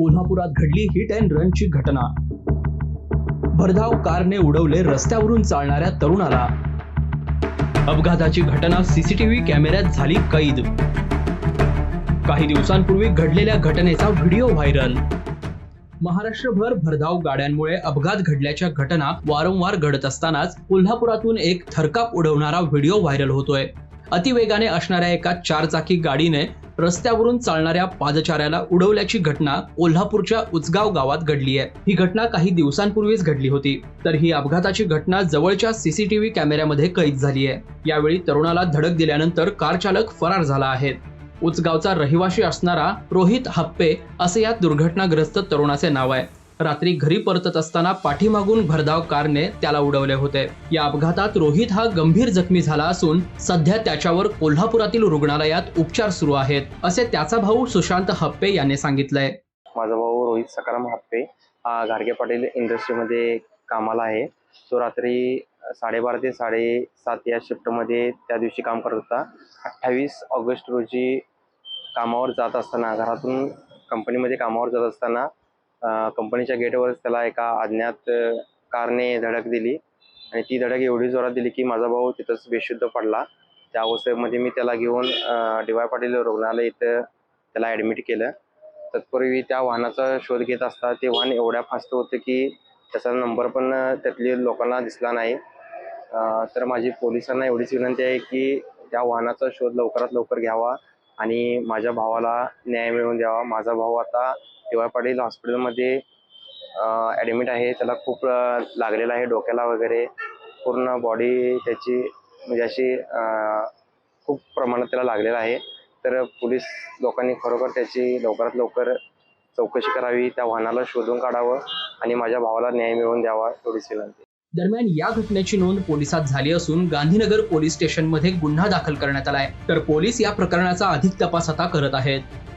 कोल्हापुरात घडली hit and रनची घटना. भरधाव कारने उडवले रस्त्यावरून चालणाऱ्या तरुणाला. अपघाताची घटना सीसीटीव्ही कॅमेऱ्यात झाली कैद. काही दिवसांपूर्वी घडलेल्या घटनेचा व्हिडिओ व्हायरल. महाराष्ट्रभर भरधाव गाड्यांमुळे अपघात घडल्याच्या घटना वारंवार घडत असतानाच कोल्हापुरातून एक थरकाप उडवणारा व्हिडिओ व्हायरल होतोय. अतिवेगाने असणाऱ्या एका चारचाकी गाडीने रस्त्यावरून चालणाऱ्या पादचाऱ्याला उडवल्याची घटना कोल्हापूरच्या उचगाव गावात घडली आहे. ही घटना काही दिवसांपूर्वीच घडली होती. तर ही अपघाताची घटना जवळच्या सीसीटीव्ही कॅमेऱ्यामध्ये कैद झाली आहे. यावेळी तरुणाला धडक दिल्यानंतर कार चालक फरार झाला आहे. उचगावचा रहिवाशी असणारा रोहित हप्पे असे या दुर्घटनाग्रस्त तरुणाचे नाव आहे. रात्री घरी परतत असताना पाठीमागून भरधाव कारने त्याला उडवले होते. या अपघातात रोहित हा गंभीर जखमी झाला असून सध्या त्याच्यावर कोल्हापुरातील रुग्णालयात उपचार सुरू आहेत असे त्याचा भाऊ सुशांत हप्पे यांनी सांगितलंय. माझा भाऊ रोहित सकाराम हप्पे हा घाडगे पाटील इंडस्ट्रीमध्ये कामाला आहे. तो रात्री साडेबारा ते साडेसात या शिफ्टमध्ये त्या दिवशी काम करत होता. अठ्ठावीस ऑगस्ट रोजी कामावर जात असताना घरातून कंपनीमध्ये कामावर जात असताना कंपनीच्या गेटवरच त्याला एका अज्ञात कारने धडक दिली. आणि ती धडक एवढी जोरात दिली की माझा भाऊ तिथंच बेशुद्ध पडला. त्या अवस्थेमध्ये मी त्याला घेऊन डी वाय पाटील रुग्णालय इथं त्याला ॲडमिट केलं. तत्पूर्वी त्या वाहनाचा शोध घेत असता ते वाहन एवढ्या फास्ट होतं की त्याचा नंबर पण त्यातली लोकांना दिसला नाही. तर माझी पोलिसांना एवढीच विनंती आहे की त्या वाहनाचा शोध लवकरात लवकर घ्यावा आणि माझ्या भावाला न्याय मिळवून द्यावा. माझा भाऊ आता डी पाटील हॉस्पिटलमध्ये ॲडमिट आहे. त्याला खूप लागलेलं लागलेला आहे डोक्याला वगैरे. पूर्ण बॉडी त्याची म्हणजे अशी खूप प्रमाणात त्याला लागलेला आहे. तर पोलीस लोकांनी खरोखर त्याची लवकरात लवकर चौकशी करावी त्या वाहनाला शोधून काढावं आणि माझ्या भावाला न्याय मिळवून द्यावा एवढीच विनंती. दरम्यान या घटनेची नोंद पोलिसात झाली असून गांधीनगर पोलीस स्टेशनमध्ये गुन्हा दाखल करण्यात आलाय. तर पोलीस या प्रकरणाचा अधिक तपास आता करत आहेत.